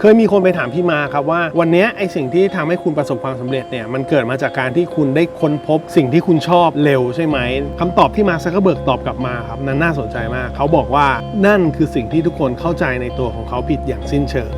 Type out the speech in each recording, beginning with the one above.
เคยมีคนไปถามพี่มาครับว่าวันนี้ไอสิ่งที่ทำให้คุณประสบความสำเร็จเนี่ยมันเกิดมาจากการที่คุณได้ค้นพบสิ่งที่คุณชอบเร็วใช่ไหมคำตอบที่มาซักกเบิกตอบกลับมาครับนั้นน่าสนใจมาก เขาบอกว่านั่นคือสิ่งที่ทุกคนเข้าใจในตัวของเขาผิดอย่างสิ้นเชิง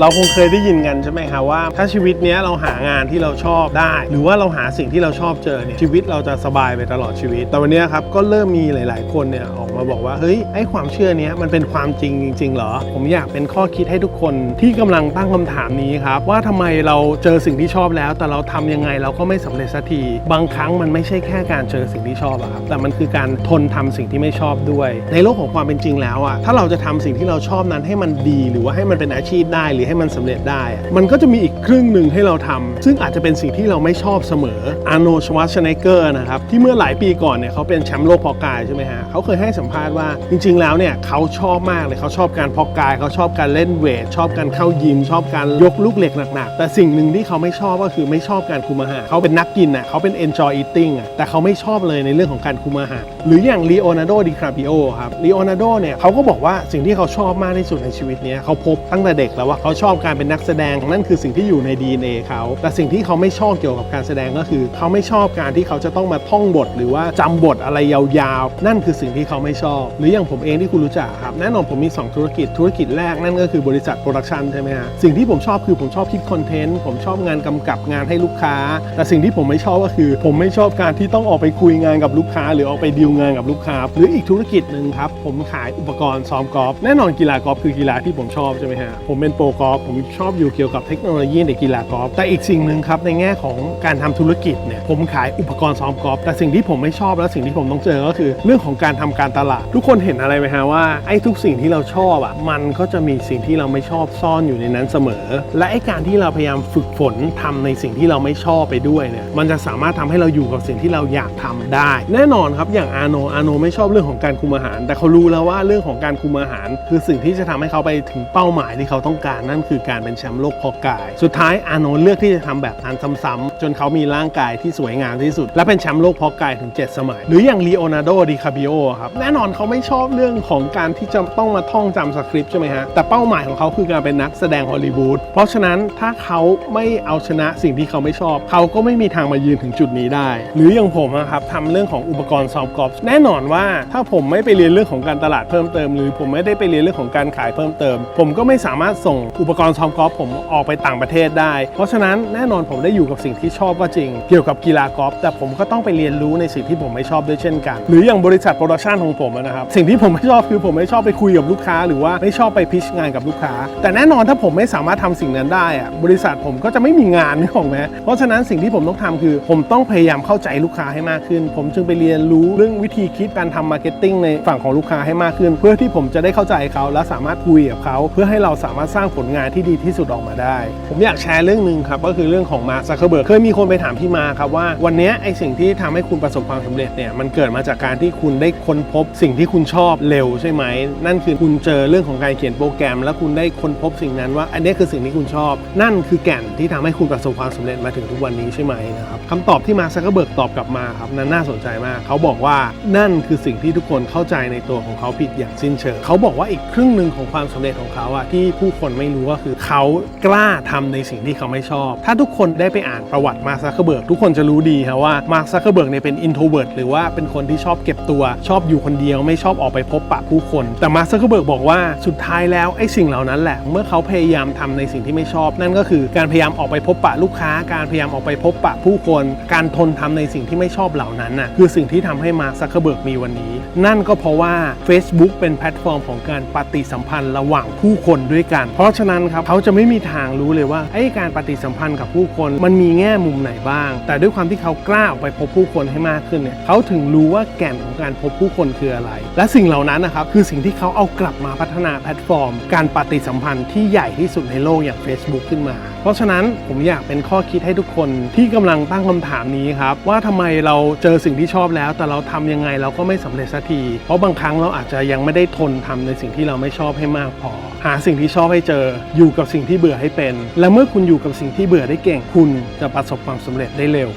เราคงเคยได้ยินกันใช่ไหมครับว่า ถ้าชีวิตเนี้ยเราหางานที่เราชอบได้ หรือว่าเราหาสิ่งที่เราชอบเจอเนี่ยชีวิตเราจะสบายไปตลอดชีวิต แต่วันนี้ครับก็เริ่มมีหลาย ๆ คนเนี่ยออกมาบอกว่าเฮ้ยไอ้ความเชื่อเนี้ยมันเป็นความจริงจริงๆเหรอ ผมอยากเป็นข้อคิดให้ทุกคนที่กำลังตั้งคำถามนี้ครับว่าทำไมเราเจอสิ่งที่ชอบแล้ว แต่เราทำยังไงเราก็ไม่สำเร็จสักทีบางครั้งมันไม่ใช่แค่การเจอสิ่งที่ชอบอะครับแต่มันคือการทนทำสิ่งที่ไม่ชอบด้วย ในโลกของความเป็นจริงแล้วอะถ้าเราจะทำสิ่งที่เราชอบนั้นให้มันดี หรือว่าให้มันเป็นอาชีพได้หรือให้มันสำเร็จได้ มันก็จะมีอีกครึ่งหนึ่งให้เราทำซึ่งอาจจะเป็นสิ่งที่เราไม่ชอบเสมออาร์โนชวัชเนเกอร์นะครับที่เมื่อหลายปีก่อนเนี่ยเขาเป็นแชมป์โลกพอกายใช่ไหมฮะเขาเคยให้สัมภาษณ์ว่าจริง ๆ แล้วเนี่ยเขาชอบมากเลยเขาชอบการพอกายเขาชอบการเล่นเวทชอบการเข้ายิม ชอบการยกลูกเหล็กหนักๆ แต่สิ่งหนึ่งที่เขาไม่ชอบก็คือไม่ชอบการคุมอาหารเขาเป็นนักกินอะเขาเป็น enjoy eating อะแต่เขาไม่ชอบเลยในเรื่องของการคุมอาหารหรืออย่างลีโอนาร์โดดิคาปิโอครับลีโอนาร์โดเนี่ยเขาก็บอกว่าสิ่งที่เขาชอบมากที่สุดในชีวิตนี้เขาพบตั้งแต่เด็กแล้วว่าเขาชอบการเป็นนักแสดงนั่นคือสิ่งที่อยู่ใน DNA เขา แต่สิ่งที่เขาไม่ชอบเกี่ยวกับการแสดงก็คือ เขาไม่ชอบการที่เขาจะต้องมาท่องบท หรือว่าจำบทอะไรยาวๆ นั่นคือสิ่งที่เขาไม่ชอบ หรืออย่างผมเองที่คุณรู้จักครับแน่นอนผมมี 2 ธุรกิจธุรกิจแรกนั่นก็คือบริษัทโปรดักชันใช่ไหมฮะสิ่งที่ผมชอบคือผมชอบคิดคอนเทนต์ผมชอบงานกำกับงานให้ลูกค้า แต่สิ่งที่ผมไม่ชอบก็คือ ผมไม่ชอบการที่ต้องออกไปคุยงานกับลูกค้า หรือออกไปดีลงานกับลูกค้า หรืออีกธุรกิจหนึ่งครับผมขายอุปกรณ์ซ้อมกอล์ฟแน่นอนกีฬากอล์ฟคือกีฬาที่ผมชอบใช่ไหมฮะผมเป็นโปรกอล์ฟผมชอบอยู่เกี่ยวกับเทคโนโลยีในกีฬากอล์ฟแต่อีกสิ่งหนึ่งครับในแง่ของการทำธุรกิจเนี่ยผมขายอุปกรณ์ซ้อมกอล์ฟแต่สิ่งที่ผมไม่ชอบและสิ่งที่ผมต้องเจอก็คือ เรื่องของการทำการตลาด ทุกคนเห็นอะไรไหมฮะว่าไอ้ทุกสิ่งที่เราชอบอะมันก็จะมีสิ่งที่เราไม่ชอบซ่อนอยู่ในนั้นเสมอ และไอ้การที่เราพยายามฝึกฝนทำในสิ่งที่เราไม่ชอบไปด้วยเนี่ยมันจะสามารถทำให้เราอยู่กับสิ่งที่เราอยากทำได้ แน่นอนครับอย่างอาโนอาโนไม่ชอบเรื่องของการคุมอาหาร แต่เขารู้แล้วว่าเรื่องของการคุมอาหาร คือสิ่งที่จะทำให้เขาไปถึงเป้าหมายที่เขาต้องการนั่นั่นคือการเป็นแชมป์โลกพอกาย สุดท้ายอาโนเลือกที่จะทำแบบนั้นซ้ำๆจนเขามีร่างกายที่สวยงามที่สุด และเป็นแชมป์โลกพอกายถึง 7 สมัย หรืออย่างลีโอนาร์โดดิคาบิโอครับแน่นอนเขาไม่ชอบเรื่องของการที่จะต้องมาท่องจำสคริปต์ใช่ไหมฮะแต่เป้าหมายของเขาคือการเป็นนักแสดงฮอลลีวูดเพราะฉะนั้นถ้าเขาไม่เอาชนะสิ่งที่เขาไม่ชอบ เขาก็ไม่มีทางมายืนถึงจุดนี้ได้ หรืออย่างผมอะครับทำเรื่องของอุปกรณ์ซ้อมกอล์ฟแน่นอนว่าถ้าผมไม่ไปเรียนเรื่องของการตลาดเพิ่มเติม หรือผมไม่ได้ไปเรียนเรื่องของการขายเพิ่มเติม ผมก็ไม่สามารถส่งอุุปกรณ์ซ้อมกอล์ฟผมออกไปต่างประเทศได้ เพราะฉะนั้นแน่นอนผมได้อยู่กับสิ่งที่ชอบก็จริง เกี่ยวกับกีฬากอล์ฟแต่ผมก็ต้องไปเรียนรู้ในสิ่งที่ผมไม่ชอบด้วยเช่นกัน หรืออย่างบริษัทโปรดักชันของผมนะครับสิ่งที่ผมไม่ชอบคือผมไม่ชอบไปคุยกับลูกค้า หรือว่าไม่ชอบไปพิชงานกับลูกค้า แต่แน่นอนถ้าผมไม่สามารถทำสิ่งนั้นได้อะบริษัทผมก็จะไม่มีงานนี่ของแม้เพราะฉะนั้นสิ่งที่ผมต้องทำคือ ผมต้องพยายามเข้าใจลูกค้าให้มากขึ้น ผมจึงไปเรียนรู้เรื่องวิธีคิดการทำมาร์เก็ตติ้งในฝั่งของลูกค้าให้มากขึ้น เพื่อที่ผมจะได้เข้าใจเขาและสามารถคุยกับเขา เพื่อให้เราสามารถสร้างผลงานที่ดีที่สุดออกมาได้ ผมอยากแชร์เรื่องหนึ่งครับก็คือเรื่องของมาซักเคเบิร์กเคยมีคนไปถามพี่มาครับว่าวันนี้ไอสิ่งที่ทำให้คุณประสบความสำเร็จเนี่ยมันเกิดมาจากการที่คุณได้ค้นพบสิ่งที่คุณชอบเร็วใช่ไหมนั่นคือคุณเจอเรื่องของการเขียนโปรแกรม แล้วคุณได้ค้นพบสิ่งนั้นว่าอันนี้คือสิ่งที่คุณชอบ นั่นคือแก่นที่ทำให้คุณประสบความสำเร็จมาถึงทุกวันนี้ใช่ไหมนะครับคำตอบที่มาซักเคเบิร์กตอบกลับมาครับนั้นน่าสนใจมาก เขาบอกว่านั่นคือสิ่งที่ทุกคนเข้าใจในตัวของเขาผิดอย่างสิ้นเชิงเขาบอกว่าอีกครึ่งหนึ่งของความสำเร็จของเขาอะที่ผู้คนไม่รู้ก็คือเขากล้าทำในสิ่งที่เขาไม่ชอบ ถ้าทุกคนได้ไปอ่านประวัติมาซักเคเบิร์กทุกคนจะรู้ดีครับว่ามาซักเคเบิร์กเนี่ยเป็นอินโทรเวิร์หรือว่าเป็นคนที่ชอบเก็บตัวชอบอยู่คนเดียวไม่ชอบออกไปพบปะผู้คน แต่มาซักเคเบิร์กบอกว่าสุดท้ายแล้วไอ้สิ่งเหล่านั้นแหละ เมื่อเขาพยายามทำในสิ่งที่ไม่ชอบ นั่นก็คือการพยายามออกไปพบปะลูกค้า การพยายามออกไปพบปะผู้คน การทนทำในสิ่งที่ไม่ชอบเหล่านั้นน่ะคือสิ่งที่ทำให้มาซักเคเบิร์กมีวันนี้ นั่นก็เพราะว่า Facebook เป็นแพลตฟอร์มของการปฏิสัมพันธ์ระหว่างผู้คนด้วยกัน เพราะฉะนั้นครับเขาจะไม่มีทางรู้เลยว่าไอ้การปฏิสัมพันธ์กับผู้คน มันมีแง่มุมไหนบ้าง แต่ด้วยความที่เขากล้าออกไปพบผู้คนให้มากขึ้นเนี่ยเขาถึงรู้ว่าแก่นของการพบผู้คนคืออะไร และสิ่งเหล่านั้นนะครับคือสิ่งที่เขาเอากลับมาพัฒนาแพลตฟอร์ม การปฏิสัมพันธ์ที่ใหญ่ที่สุดในโลกอย่าง Facebook ขึ้นมา เพราะฉะนั้นผมอยากเป็นข้อคิดให้ทุกคนที่กำลังตั้งคำถามนี้ครับว่าทำไมเราเจอสิ่งที่ชอบแล้ว แต่เราทำยังไงเราก็ไม่สำเร็จสักที เพราะบางครั้งเราอาจจะยังไม่ได้ทนทำในสิ่งที่เราไม่ชอบให้มากพอ หาสิ่งที่ชอบให้เจอ อยู่กับสิ่งที่เบื่อให้เป็น และเมื่อคุณอยู่กับสิ่งที่เบื่อได้เก่ง คุณจะประสบความสำเร็จได้เร็ว